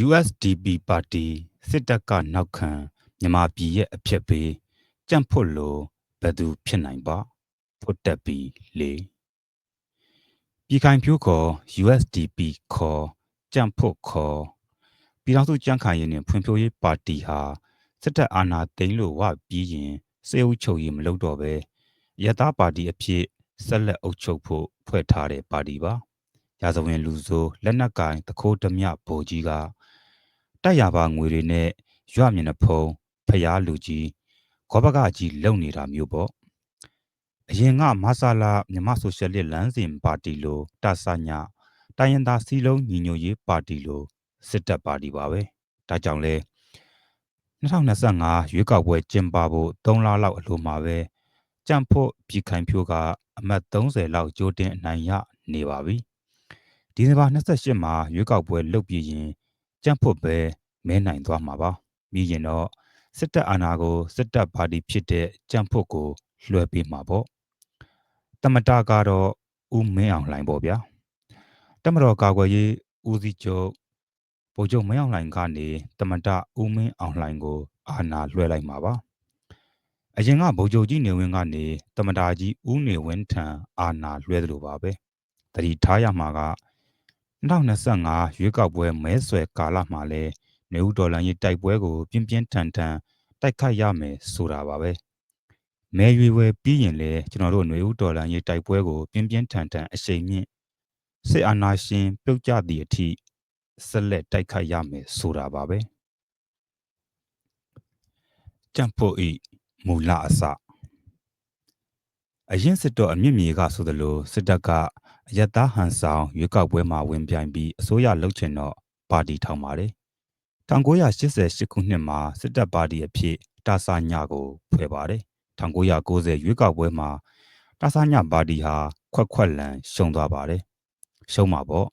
USDP ပါတီစစ်တပ်ကနောက်ခံမြန်မာပြည်ရဲ့အဖြစ်ပေးကြန့်ဖွတ်လို့ဘယ်သူဖြစ်နိုင်ပါဖွတ်တက်ပြီးလေပြည်ခိုင်ဖြိုးခေါ် USDP ခေါ်ကြန့်ဖွတ်ခေါ်ပြည်ထောင်စုကြံ့ခိုင်ရေးနဲ့ဖွံ့ဖြိုးရေးပါတီဟာစစ်တပ်အာဏာသိမ်းလို့ဝပြီးရင်စေအုပ်ချုပ်ရေးမလုပ်တော့ပဲရသားပါတီအဖြစ်ဆက်လက်အုပ်ချုပ်ဖို့ဖွဲ့ထားတဲ့ပါတီပါရာဇဝင်လူဆိုးလက်နက်ကင်တခိုးဓမြဗိုလ်ကြီးက တက်ရပါငွေတွေနဲ့ရွမျက်နှာဖုံးဖျားလူကြီးခေါဘကကြီးလုံနေတာမျိုးပေါ့အရင်ကမဆာလာမြမဆိုရှယ်လစ်လမ်းစဉ်ပါတီလိုတဆညာတိုင်းရင်သားစီလုံးညီညွတ်ရေးပါတီလိုစစ်တပ်ပါတီပါပဲဒါကြောင့်လဲ2025ရွေးကောက်ပွဲကျင်းပဖို့3လလောက်အလိုမှာပဲကြံ့ဖို့ပြည်ခိုင်ဖြိုးကအမတ်30လောက်ကြိုးတင်အနိုင်ရနေပါပြီဒီဇင်ဘာ28မှာရွေးကောက်ပွဲလုပ်ပြီးရင် ကြံ့ဖို့ပဲမဲနိုင်သွားမှာပါပြီးရင်တော့စစ်တပ်အာဏာကိုစစ်တပ်ပါတီဖြစ်တဲ့ကြံ့ဖို့ကိုလွှဲပေးမှာပေါ့တမတာကတော့ဦးမင်းအောင်လှိုင်ပေါ့ဗျာတမတော်ကာကွယ်ရေးဦးစီးချုပ်ဗိုလ်ချုပ်မင်းအောင်လှိုင်ကနေတမတဦးမင်းအောင်လှိုင်ကို အာဏာလွှဲလိုက်မှာပါအရင်ကဗိုလ်ချုပ်ကြီးနေဝင်းကနေတမတာကြီးဦးနေဝင်းထံအာဏာလွှဲသလိုပါပဲတတိထားရမှာက 2025ရွေးကောက်ပွဲမဲဆွယ်ကာလမှာလဲနေဦးဒေါ်လန်ရေးတိုက်ပွဲကို ပြင်းပြင်းထန်ထန်တိုက်ခိုက်ရမယ်ဆိုတာပါပဲမဲရွေဝဲပြီးရင်လေကျွန်တော်တို့နေဦးဒေါ်လန်ရေးတိုက်ပွဲကိုပြင်းပြင်းထန်ထန်အရှိန်မြင့်စစ်အာဏာရှင်ပြုတ်ကျသည့်အထိဆက်လက်တိုက်ခိုက်ရမယ်ဆိုတာပါပဲကြံ့ဖို့ဤမူလအစ အရင်စစ်တော်အမြင့်မြေကဆိုသလိုစစ်တပ်ကအယက်သားဟန်ဆောင်ရွေးကောက်ပွဲမှာဝင်ပြိုင်ပြီးအစိုးရလှုပ်ချင်တော့ပါတီထောင်ပါတယ်1988ခုနှစ်မှာစစ်တပ်ပါတီအဖြစ်တာဆာညကိုဖွဲ့ပါတယ်1990ရွေးကောက်ပွဲမှာတာဆာညပါတီဟာခွက်ခွက်လန်ရှုံသွားပါတယ်ရှုံးမှာပေါ့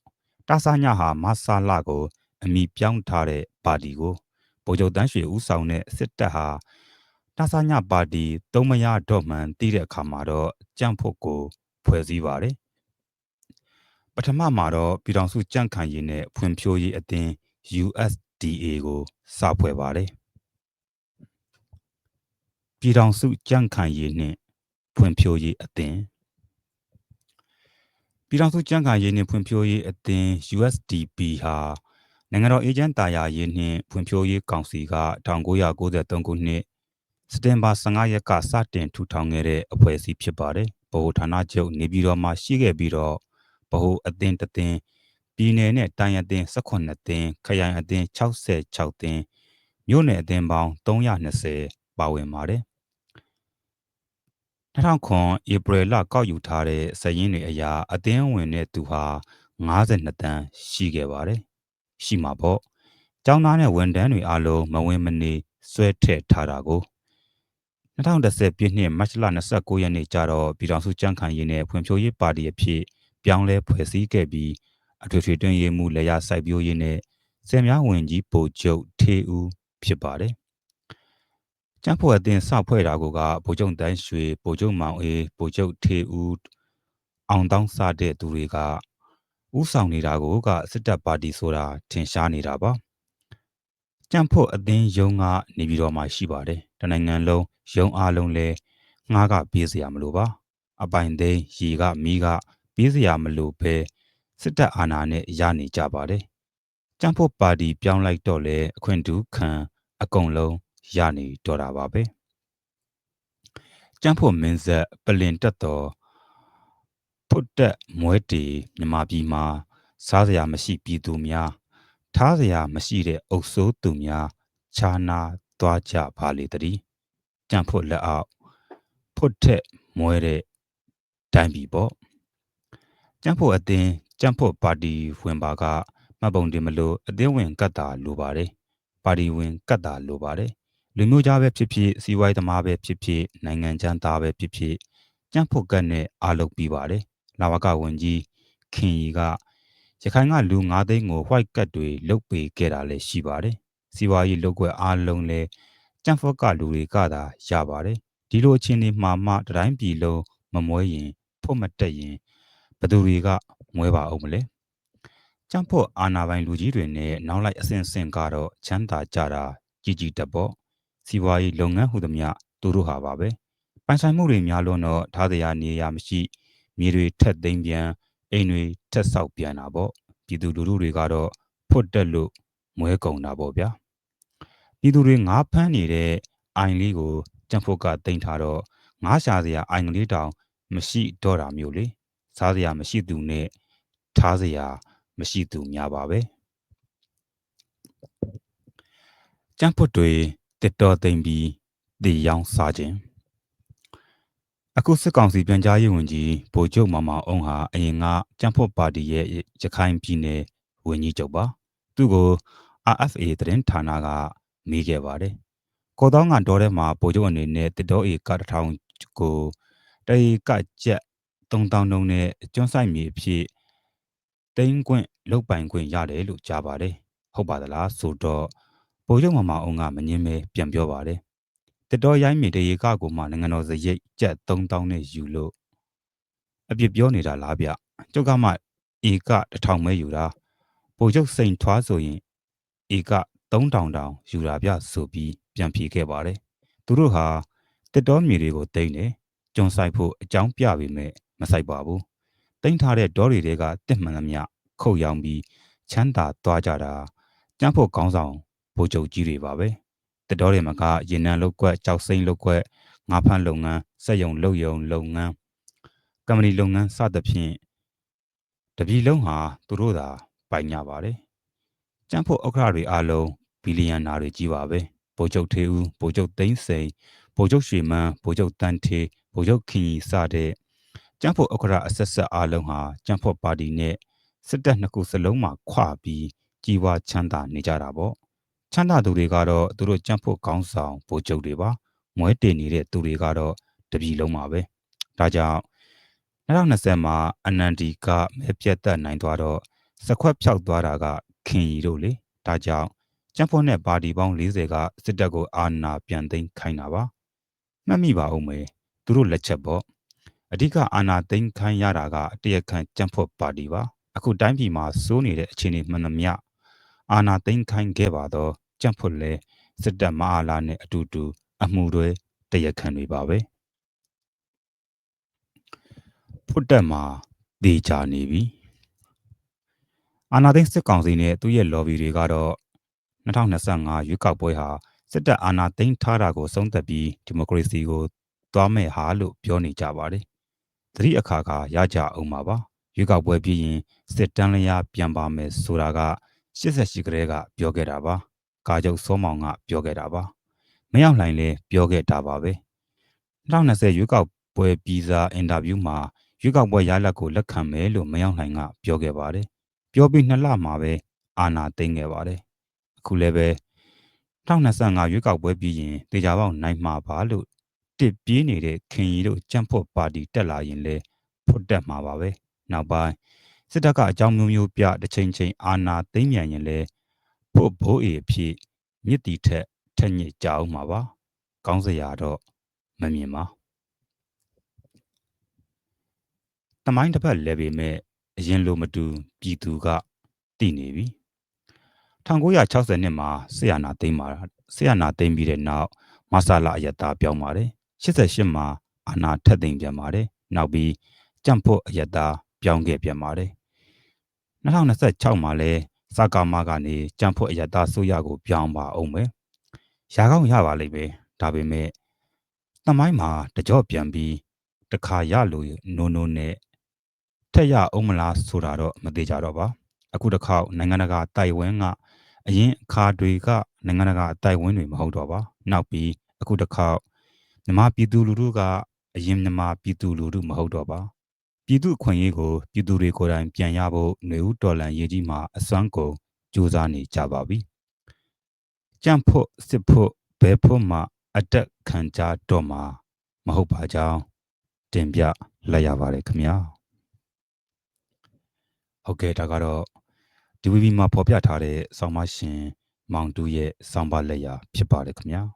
တာဆာညဟာမဆာလာကိုအမိပြောင်းထားတဲ့ပါတီကိုဗိုလ်ချုပ်တန်းရွှေဦးဆောင်တဲ့စစ်တပ်ဟာ တာဆာညပါတီသုံးမရတော့မှန်တည်တဲ့အခါမှာတော့ကြန့်ဖို့ကိုဖွဲ့စည်းပါတယ်ပထမမှာတော့ပြည်ထောင်စုကြန့်ခိုင်ရေးနဲ့ဖွံ့ဖြိုးရေးအသင်း USDA ကိုစဖွဲ့ပါတယ်ပြည်ထောင်စုကြန့်ခိုင်ရေးနဲ့ဖွံ့ဖြိုးရေးအသင်းပြည်ထောင်စုကြံ့ခိုင်ရေးနှင့်ဖွံ့ဖြိုးရေးအသင်း USDP ဟာနိုင်ငံတော်အေဂျင့်တာယာရေးနှင့်ဖွံ့ဖြိုးရေးကောင်စီက1993ခုနှစ် စက်တင်ဘာ15ရက်ကစတင်ထူထောင်ခဲ့တဲ့အဖွဲ့အစည်းဖြစ်ပါတယ်။ဗဟိုဌာနချုပ်နေပြည်တော်မှာရှိခဲ့ပြီးတော့ဗဟိုအသင်းတသင်းပြည်နယ်နဲ့တိုင်းအသင်း18သင်းခရိုင်အသင်း66သင်းမြို့နယ်အသင်းပေါင်း320ပါဝင်ပါတယ်2009ဧပြီလကောက်ယူထားတဲ့စည်ရင်းတွေအရာအသင်းဝင်တဲ့သူဟာ52တန်းရှိခဲ့ပါတယ်။ရှိမှာပေါ့။ကျောင်းသားနဲ့ဝန်ထမ်းတွေအားလုံးမဝင်မနေဆွဲထည့်ထားတာကို 2010ပြည့်နှစ်မတ်လ29ရက်နေ့ကျတော့ပြည်ထောင်စုကြံ့ခိုင်ရေးနဲ့ဖွံ့ဖြိုးရေးပါတီအဖြစ်ပြောင်းလဲဖွဲ့စည်းခဲ့ပြီးအထွေထွေတွင်ရေးမှုလေယာစိုက်ပျိုးရေးနဲ့စင်များဝင်ကြီးပိုကျုပ်ထေဦးဖြစ်ပါတယ်ကျန်းဖို့အတင်းစဖွဲ့တာကဗိုလ်ချုပ်တန်းရွှေဗိုလ်ချုပ်မောင်အေးဗိုလ်ချုပ်ထေဦးအောင်တောင်းစားတဲ့သူတွေကဥဆောင်နေတာကိုကစစ်တပ်ပါတီဆိုတာထင်ရှားနေတာပါ ကြံ့ဖို့အသင်းယုံကနေပြီးတော့မှရှိပါတယ်တနိုင်ငံလုံးယုံအားလုံးလဲငှားကပြေးစရာမလိုပါ အပိုင်သိန်းရေကမီးကပြေးစရာမလိုဘဲစစ်တပ်အာဏာနဲ့ရနေကြပါတယ်ကြံ့ဖို့ပါတီပြောင်းလိုက်တော့လဲအခွင့်တူခံအကုန်လုံးရနေတော့တာပါပဲကျန်းဖို့မင်းဆက်ပလင်တက်တော်ဖွတ်တက်မွဲတီမြမပြည်မှာစားစရာမရှိပြည်သူများ ထားစရာမရှိတဲ့အုပ်စိုးသူများခြားနာသွားကြပါလေတည်းကြံဖို့လက်အောက်ဖွတ်ထက်မွဲတဲ့တိုင်းပြည်ပေါ့ကြံဖို့အသင်းကြံဖို့ပါတီဝင်ပါကမှတ်ပုံတင်မလို့အသင်းဝင်ကတ်တာလိုပါတယ်ပါတီဝင်ကတ်တာလိုပါတယ်လူမျိုးသားပဲဖြစ်ဖြစ်စီးပွားရေးသမားပဲဖြစ်ဖြစ်နိုင်ငံချမ်းသားပဲဖြစ်ဖြစ်ကြံ့ဖို့ကတ်နဲ့အာလုပ်ပြီးပါတယ်လာဝကဝန်ကြီးခင်ရီက ရခိုင်ကလူ9သိန်းကို white ကတ်တွေလုတ်ပေးခဲ့တာလည်းရှိပါတယ်စီးပွားရေးလုပ်ကွက်အားလုံးလည်းကြံ့ဖို့ကလူတွေကသာရပါတယ်ဒီလိုအချင်းတွေမှာမှတတိုင်းပြည်လုံးမမွဲရင်ဖို့မတက်ရင်ဘသူတွေကမွဲပါအောင်မလဲကျန်းဖို့အာနာပိုင်လူကြီးတွေနဲ့နောက်လိုက်အဆင့်ဆင့်ကတော့ချမ်းသာကြတာကြီးကြီးတက်ပေါ့စီးပွားရေးလုပ်ငန်းဟုသမျှသူတို့ဟာပါပဲပိုင်ဆိုင်မှုတွေများလွန်းတော့ထားတရားနေရာမရှိမြေတွေထက်သိမ်းပြန် အိမ်တွေထက်ဆောက်ပြန်တာပေါ့ပြည်သူလူထုတွေကတော့ဖွတ်တက်လို့မွဲကုန်တာပေါ့ဗျာပြည်သူတွေငါးဖမ်းနေတဲ့အိုင်လေးကိုကျန်းဖို့ကတင်ထားတော့ငါးရှာစရာအိုင်ကလေးတောင်မရှိတော့တာမျိုးလေစားစရာမရှိသူနဲ့ထားစရာမရှိသူများပါပဲကျန်းဖွတ်တွေတစ်တော်သိမ့်ပြီးတည်ရောင်းစားခြင်း အခုစစ်ကောင်စီပြန်ကြားရေးဝန်ကြီးဗိုလ်ချုပ်မမောင်အောင်ဟာအရင်ကကျန်းဖွတ်ပါတီရဲ့ရခိုင်ပြည်နယ်ဝန်ကြီးချုပ်ပါသူ့ကို RFA သတင်းဌာနကမေးခဲ့ပါတယ်ကော်တောင်းကဒေါ်ထဲမှာဗိုလ်ချုပ်အနေနဲ့တတော်အေကတထောင်ကိုတေကကြက်3000နှုန်းနဲ့ကျွန်းဆိုင်မြေအဖြစ်တိန်းခွင့်လုတ်ပိုင်ခွင့်ရတယ်လို့ကြားပါတယ်ဟုတ်ပါသလားဆိုတော့ဗိုလ်ချုပ်မမအောင်ကမငင်းမဲပြန်ပြောပါတယ် တတော်ရိုင်းမြေတရေကကိုမှနိုင်ငံတော်စရိတ်ကြက်3000နဲ့ယူလို့အပြစ်ပြောနေတာလားဗျကျုပ်ကမှဧက1000ပဲယူတာဗိုလ်ချုပ်စိန်ထွားဆိုရင်ဧက3000တောင်ယူတာဗျဆိုပြီးပြန်ဖြေခဲ့ပါတယ်သူတို့ဟာတစ်တော်မြေတွေကိုတိမ့်တယ်ကျွန်းဆိုင်ဖို့အကြောင်းပြပေမဲ့မဆိုင်ပါဘူးတိမ့်ထားတဲ့ဒေါ်တွေကတစ်မှန်သမျှခုတ်ရောင်းပြီးချမ်းသာသွားကြတာကျန်းဖို့ကောင်းဆောင်ဗိုလ်ချုပ်ကြီးတွေပါပဲ တတော်တွေမှာကရေနံလုတ်ကွက်ကြောက်စိမ့်လုတ်ကွက်ငါးဖမ်းလုပ်ငန်းစက်ယုံလုပ်ယုံလုပ်ငန်းကမ္ပဏီလုပ်ငန်းစသဖြင့်တပြည်လုံးဟာသူတို့သာပိုင်ကြပါတယ်ကျန်းဖို့ဥက္ကဋ္ဌတွေအားလုံးဘီလီယံနာတွေကြီးပါပဲဗိုလ်ချုပ်ထေဦးဗိုလ်ချုပ်သိန်းစိန်ဗိုလ်ချုပ်ရွှေမန်းဗိုလ်ချုပ်တန်းထေဗိုလ်ချုပ်ခင်ကြီးစတဲ့ကျန်းဖို့ဥက္ကဋ္ဌအဆက်ဆက်အားလုံးဟာကျန်းဖို့ပါတီနဲ့စစ်တပ်နှစ်ခုစလုံးမှာခွပြီးကြီးဝါချမ်းသာနေကြတာပေါ့ ချမ်းသာသူတွေကတော့သူတို့ကြံ့ဖို့ကောင်းဆောင်ဗိုလ်ချုပ်တွေပါမွဲတင်နေတဲ့သူတွေကတော့တပြည်လုံးပါပဲဒါကြောင့်2020မှာအနန္ဒီကမဲပြတ်တက်နိုင်သွားတော့စခွက်ဖြောက်သွားတာကခင်ရီတို့လေဒါကြောင့်ကျန်းဖို့နဲ့ပါတီပေါင်း40ကစစ်တပ်ကိုအာဏာပြန်သိမ်းခိုင်းတာပါမှတ်မိပါဦးမယ်သူတို့လက်ချက်ပေါ့အဓိကအာဏာသိမ်းခိုင်းရတာကတရခန့်ကျန်းဖို့ပါတီပါအခုတိုင်းပြည်မှာစိုးနေတဲ့အခြေအနေမှန်သမျှ အာဏာသိမ်းခိုင်းခဲ့ပါတော့ကြံ့ဖွတ်လဲစစ်တပ်မအားလာနဲ့အတူတူအမှုတွေတရခံတွေပါပဲဖွတ်တက်မှာဒေချာနေပြီအာဏာသိမ်းစစ်ကောင်စီနဲ့သူ့ရဲ့ lobby တွေကတော့2025ရွေးကောက်ပွဲဟာစစ်တပ်အာဏာသိမ်းထားတာကိုဆုံးသက်ပြီးဒီမိုကရေစီကိုသွားမဲ့ဟာလို့ပြောနေကြပါတယ်။သတိအခါခါရကြအောင်ပါပါ။ရွေးကောက်ပွဲပြီးရင်စစ်တမ်းလျာပြန်ပါမယ်ဆိုတာက 88ကလေးကပြောခဲ့တာပါကာချုပ်စောမောင်ကပြောခဲ့တာပါမရောက်နိုင်လဲပြောခဲ့တာပါပဲ2020ရွေးကောက်ပွဲပြီးစားအင်တာဗျူးမှာရွေးကောက်ပွဲရလဒ်ကိုလက်ခံမယ်လို့မရောက်နိုင်ကပြောခဲ့ပါတယ်ပြောပြီးနှစ်လမှာပဲအာဏာသိမ်းခဲ့ပါတယ်အခုလည်းပဲ2025ရွေးကောက်ပွဲပြီးရင်တေချာပေါက်နိုင်မှာပါလို့တစ်ပြေးနေတဲ့ခင်ရီတို့ကြံ့ဖို့ပါတီတက်လာရင်လဲဖွတ်တက်မှာပါပဲနောက်ပိုင်း စစ်တပ်ကအကြောင်းမျိုးမျိုးပြတစ်ချိန်ချိန်အာဏာသိမ်းမြန်ရင်လဲဖို့ဘိုးအေအဖြစ်မြစ်တီထက်ထက်ညစ်ကြအောင်မှာပါကောင်းစရာတော့မမြင်ပါတမိုင်းတစ်ဖက်လဲပေမဲ့အရင်လိုမတူပြည်သူကတည်နေပြီ1960နှစ်မှာဆီယနာသိမ်းပါဆီယနာသိမ်းပြီးတဲ့နောက်မဆလာအယတာပြောင်းပါတယ်88မှာအာနာထက်သိမ်းပြန်ပါတယ်နောက်ပြီးကြံ့ဖို့အယတာပြောင်းခဲ့ပြန်ပါတယ် 2026မှာလဲစကာမကနေကြံ့ဖို့အရတာဆိုရကိုပြောင်းပါအောင်မယ်။ရာကောင်းရပါလိမ့်မယ်။ဒါပေမဲ့သမိုင်းမှာတကြော့ပြန်ပြီးတခါရလို့နိုးနိုးနဲ့ထက်ရအောင်မလားဆိုတာတော့မသေးကြတော့ပါ။အခုတစ်ခေါက်နိုင်ငံတကာတိုင်ဝမ်ကအရင်အခါတွေကနိုင်ငံတကာတိုင်ဝမ်တွေမဟုတ်တော့ပါ။နောက်ပြီးအခုတစ်ခေါက်မြမပြည်သူလူထုကအရင်မြမပြည်သူလူထုမဟုတ်တော့ပါ ပြည်သူအခွင့်အရေးကိုပြည်သူတွေကိုယ်တိုင်ပြန်ရဖို့ຫນွေဦးတော်လန်ရေးကြီးမှာအစွမ်းကုန်ကြိုးစားနေကြပါပြီ။ကြံ့ဖို့စစ်ဖို့ဘဲဖို့မှအတက်ခံကြတော့မှာမဟုတ်ပါကြောင်းတင်ပြလိုက်ရပါတယ်ခင်ဗျာ။ဟုတ်ကဲ့ဒါကတော့ DVB မှာဖော်ပြထားတဲ့ဆောင်းမရှင်မောင်တူရဲ့ဆောင်းပါလက်ရာဖြစ်ပါတယ်ခင်ဗျာ။